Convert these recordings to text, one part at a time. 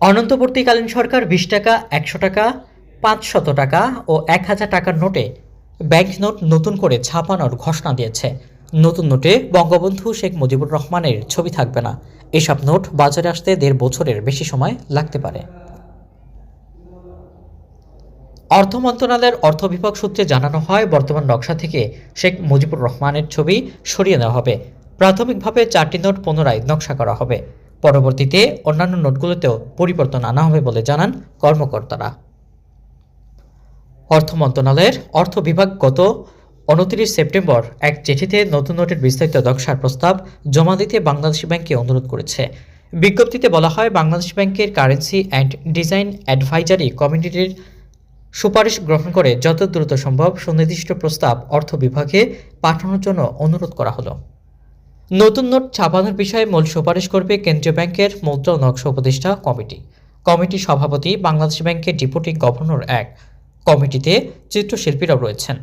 অনন্তবর্তীকালীন সরকার বিশ টাকা, একশো টাকা, পাঁচশত টাকা ও এক হাজার টাকার নোটে ব্যাংক নোট নতুন করে ছাপানোর ঘোষণা দিয়েছে। নতুন নোটে বঙ্গবন্ধু শেখ মুজিবুর রহমানের ছবি থাকবে না। এসব নোট বাজারে আসতে দেড় বছরের বেশি সময় লাগতে পারে। অর্থ মন্ত্রণালয়ের অর্থ বিভাগ সূত্রে জানানো হয়, বর্তমান নকশা থেকে শেখ মুজিবুর রহমানের ছবি সরিয়ে নেওয়া হবে। প্রাথমিকভাবে চারটি নোট পুনরায় নকশা করা হবে। পরবর্তীতে অন্যান্য নোটগুলোতেও পরিবর্তন আনা হবে বলে জানান কর্মকর্তারা। অর্থ মন্ত্রণালয়ের অর্থ বিভাগ গত উনত্রিশ সেপ্টেম্বর এক চিঠিতে নতুন নোটের বিস্তারিত নকশার প্রস্তাব জমা দিতে বাংলাদেশ ব্যাংককে অনুরোধ করেছে। বিজ্ঞপ্তিতে বলা হয়, বাংলাদেশ ব্যাংকের কারেন্সি অ্যান্ড ডিজাইন অ্যাডভাইজারি কমিটির সুপারিশ গ্রহণ করে যত দ্রুত সম্ভব সুনির্দিষ্ট প্রস্তাব অর্থ বিভাগে পাঠানোর জন্য অনুরোধ করা হলো। নতুন নোট ছাপানোর বিষয়ে মূল সুপারিশ করবে কেন্দ্রীয় ব্যাংকের মুদ্রা নকশা উপদেষ্টা কমিটি। কমিটির সভাপতি বাংলাদেশ ব্যাংকের ডেপুটি গভর্নর এক। কমিটিতে চিত্রশিল্পীরাও রয়েছেন।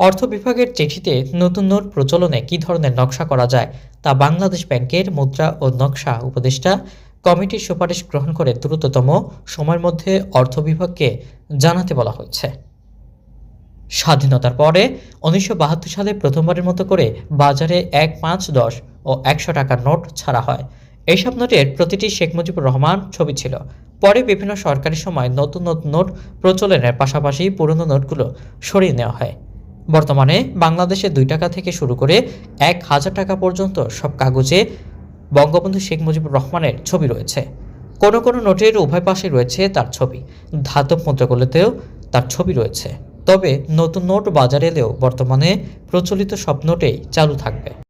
অর্থ বিভাগের চিঠিতে নতুন নোট প্রচলনে কী ধরনের নকশা করা যায় তা বাংলাদেশ ব্যাংকের মুদ্রা ও নকশা উপদেষ্টা কমিটির সুপারিশ গ্রহণ করে দ্রুততম সময়ের মধ্যে অর্থ বিভাগকে জানাতে বলা হয়েছে। স্বাধীনতার পরে উনিশশো বাহাত্তর সালে প্রথমবারের মতো করে বাজারে এক পাঁচ দশ ও একশো টাকার নোট ছাড়া হয়। এইসব নোটের প্রতিটি শেখ মুজিবুর রহমান ছবি ছিল। পরে বিভিন্ন সরকারি সময় নতুন নতুন নোট প্রচলনের পাশাপাশি পুরনো নোটগুলো সরিয়ে নেওয়া হয়। বর্তমানে বাংলাদেশে দুই টাকা থেকে শুরু করে এক হাজার টাকা পর্যন্ত সব কাগজে বঙ্গবন্ধু শেখ মুজিবুর রহমানের ছবি রয়েছে। কোনো কোনো নোটের উভয় পাশে রয়েছে তার ছবি। ধাতব মুদ্রাগুলোতেও তার ছবি রয়েছে। তবে নতুন নোট বাজারে এলেও বর্তমানে প্রচলিত সব নোটেই চালু থাকবে।